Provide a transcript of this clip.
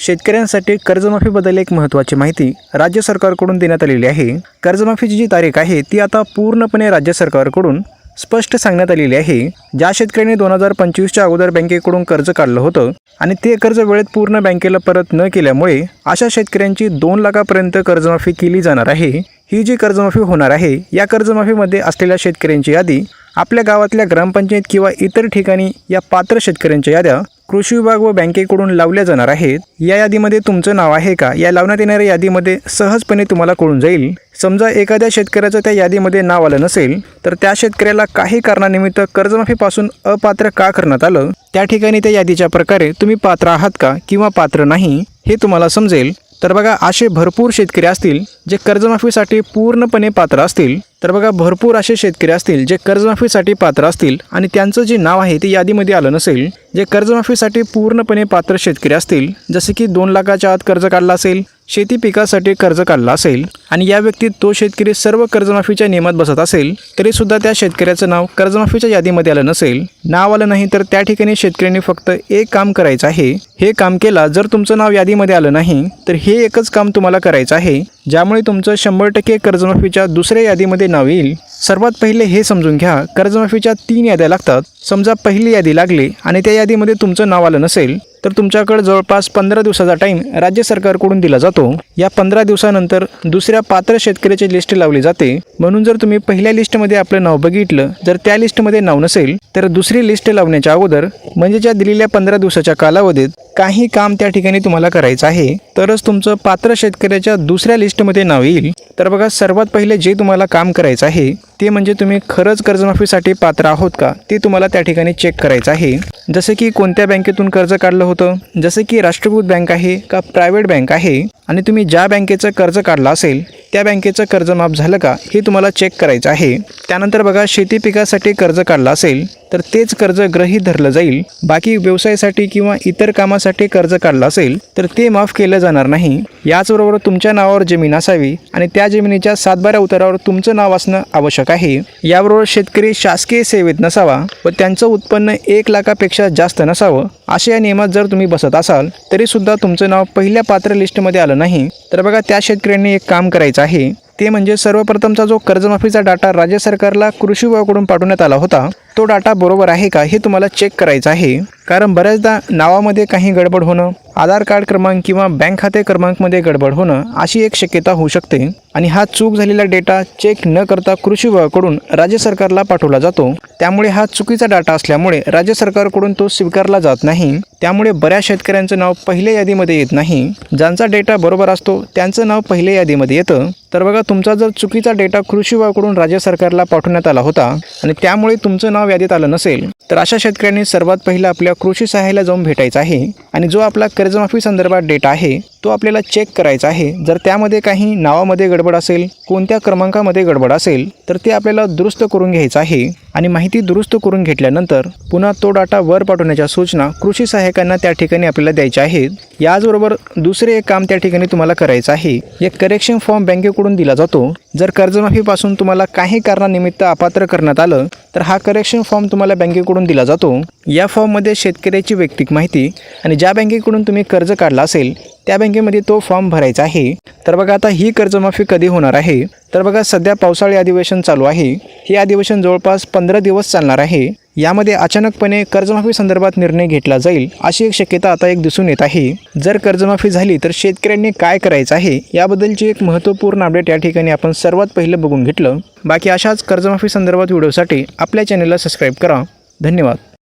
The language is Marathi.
शेतकऱ्यांसाठी कर्जमाफीबद्दल एक महत्त्वाची माहिती राज्य सरकारकडून देण्यात आलेली आहे. कर्जमाफीची जी तारीख आहे ती आता पूर्णपणे राज्य सरकारकडून स्पष्ट सांगण्यात आलेली आहे. ज्या शेतकऱ्यांनी दोन हजार पंचवीसच्या अगोदर बँकेकडून कर्ज काढलं होतं आणि ते कर्ज वेळेत पूर्ण बँकेला परत न केल्यामुळे अशा शेतकऱ्यांची दोन लाखापर्यंत कर्जमाफी केली जाणार आहे. ही जी कर्जमाफी होणार आहे या कर्जमाफीमध्ये असलेल्या शेतकऱ्यांची यादी आपल्या गावातल्या ग्रामपंचायत किंवा इतर ठिकाणी या पात्र शेतकऱ्यांच्या याद्या कृषी विभाग व बँकेकडून लावल्या जाणार आहेत. या यादीमध्ये तुमचं नाव आहे का? या लावण्यात येणाऱ्या यादीमध्ये सहजपणे तुम्हाला कळून जाईल. समजा एखाद्या शेतकऱ्याचं त्या यादीमध्ये नाव आलं नसेल तर त्या शेतकऱ्याला काही कारणानिमित्त कर्जमाफीपासून अपात्र का करण्यात आलं? त्या ठिकाणी त्या यादीच्या प्रकारे तुम्ही पात्र आहात का किंवा पात्र नाही हे तुम्हाला समजेल. तर बघा असे भरपूर शेतकरी असतील जे कर्जमाफीसाठी पूर्णपणे पात्र असतील. तर बघा भरपूर असे शेतकरी असतील जे कर्जमाफीसाठी पात्र असतील आणि त्यांचं जे नाव आहे ते यादीमध्ये आलं नसेल जे कर्जमाफीसाठी पूर्णपणे पात्र शेतकरी असतील. जसे की दोन लाखाच्या आत कर्ज काढला असेल शेती पिकासाठी कर्ज काढला असेल आणि या व्यक्तीत तो शेतकरी सर्व कर्जमाफीच्या नियमात बसत असेल तरी सुद्धा त्या शेतकऱ्याचं नाव कर्जमाफीच्या यादीमध्ये आलं नसेल नाव आलं नाही तर त्या ठिकाणी शेतकऱ्यांनी फक्त एक काम करायचं आहे. हे काम केला जर तुमचं नाव यादीमध्ये आलं नाही तर हे एकच काम तुम्हाला करायचं आहे. ज्यामुळे तुमचं शंभर टक्के कर्जमाफीच्या दुसऱ्या यादीमध्ये नाव येईल. सर्वात पहिले हे समजून घ्या कर्जमाफीच्या तीन याद्या लागतात. समजा पहिली यादी लागली आणि त्या यादीमध्ये तुमचं नाव आलं नसेल तर तुमच्याकडे जवळपास पंधरा दिवसाचा टाईम राज्य सरकारकडून दिला जातो. या पंधरा दिवसानंतर दुसऱ्या पात्र शेतकऱ्याची लिस्ट लावली जाते. म्हणून जर तुम्ही पहिल्या लिस्टमध्ये आपलं नाव बघितलं जर त्या लिस्टमध्ये नाव नसेल तर दुसरी लिस्ट लावण्याच्या अगोदर म्हणजे ज्या दिलेल्या पंधरा दिवसाच्या कालावधीत काही काम त्या ठिकाणी तुम्हाला करायचं आहे तरच तुमचं पात्र शेतकऱ्याच्या दुसऱ्या लिस्टमध्ये नाव येईल. तर बघा सर्वात पहिले जे तुम्हाला काम करायचं आहे ते म्हणजे तुम्ही खरंच कर्जमाफीसाठी पात्र आहोत का ते तुम्हाला त्या ठिकाणी चेक करायचं आहे. जसे की कोणत्या बँकेतून कर्ज काढलं होतं जसे की राष्ट्रीयकृत बँक आहे का प्रायव्हेट बँक आहे आणि तुम्ही ज्या बँकेचं कर्ज काढलं असेल त्या बँकेचं कर्ज माफ झालं का हे तुम्हाला चेक करायचं आहे. त्यानंतर बघा शेती पिकासाठी कर्ज काढलं असेल तर तेच कर्ज ग्रही धरलं जाईल. बाकी व्यवसायासाठी किंवा इतर कामासाठी कर्ज काढलं असेल तर ते माफ केलं जाणार नाही. याचबरोबर तुमच्या नावावर जमीन असावी आणि त्या जमिनीच्या सातबाऱ्या उतारावर तुमचं नाव असणं आवश्यक आहे. याबरोबर शेतकरी शासकीय सेवेत नसावा व त्यांचं उत्पन्न एक लाखापेक्षा जास्त नसावं अशा या नियमात जर तुम्ही बसत असाल तरीसुद्धा तुमचं नाव पहिल्या पात्र लिस्टमध्ये आलं नाही. तर बघा त्या शेतकऱ्यांनी एक काम करायचं आहे. ते म्हणजे सर्वप्रथमचा जो कर्जमाफीचा डाटा राज्य सरकारला कृषी विभागाकडून पाठवण्यात आला होता तो डाटा बरोबर आहे का हे तुम्हाला चेक करायचं आहे. कारण बऱ्याचदा नावामध्ये काही गडबड होणं आधार कार्ड क्रमांक किंवा बँक खाते क्रमांकमध्ये गडबड होणं अशी एक शक्यता होऊ शकते आणि हा चूक झालेला डेटा चेक न करता कृषी विभागाकडून राज्य सरकारला पाठवला जातो. त्यामुळे हा चुकीचा डाटा असल्यामुळे राज्य सरकारकडून तो स्वीकारला जात नाही. त्यामुळे बऱ्याच शेतकऱ्यांचं नाव पहिल्या यादीमध्ये येत नाही. ज्यांचा डेटा बरोबर असतो त्यांचं नाव पहिल्या यादीमध्ये येतं. तर बघा तुमचा जर चुकीचा डेटा कृषी विभागाकडून राज्य सरकारला पाठवण्यात आला होता आणि त्यामुळे तुमचं नाव यादीत आलं नसेल तर अशा शेतकऱ्यांनी सर्वात पहिलं आपल्या कृषी सहाय्याला जाऊन भेटायचं आहे आणि जो आपला कर्जमाफी संदर्भात डेटा आहे तो आपल्याला चेक करायचा आहे. जर त्यामध्ये काही नावामध्ये गडबड असेल कोणत्या क्रमांकामध्ये गडबड असेल तर ते आपल्याला दुरुस्त करून घ्यायचं आहे. आणि माहिती दुरुस्त करून घेतल्यानंतर पुन्हा तो डाटा वर पाठवण्याच्या सूचना कृषी सहाय्यकांना त्या ठिकाणी आपल्याला द्यायच्या आहेत. याचबरोबर दुसरे एक काम त्या ठिकाणी तुम्हाला करायचं आहे. एक करेक्शन फॉर्म बँकेकडून दिला जातो. जर कर्जमाफीपासून तुम्हाला काही कारणानिमित्त अपात्र करण्यात आलं तर हा करेक्शन फॉर्म तुम्हाला बँकेकडून दिला जातो. या फॉर्ममध्ये शेतकऱ्याची वैयक्तिक माहिती आणि ज्या बँकेकडून तुम्ही कर्ज काढला असेल त्या बँकेमध्ये तो फॉर्म भरायचा आहे. तर बघा आता ही कर्जमाफी कधी होणार आहे? तर बघा सध्या पावसाळी अधिवेशन चालू आहे. हे अधिवेशन जवळपास पंधरा दिवस चालणार आहे. यामध्ये अचानकपणे कर्जमाफी संदर्भात निर्णय घेतला जाईल अशी एक शक्यता आता एक दिसून येत आहे. जर कर्जमाफी झाली तर शेतकऱ्यांनी काय करायचं आहे? याबद्दलची एक महत्त्वपूर्ण अपडेट या ठिकाणी आपण सर्वात पहिलं बघून घेतलं. बाकी अशाच कर्जमाफी संदर्भात व्हिडिओसाठी आपल्या चॅनलला सबस्क्राईब करा. धन्यवाद.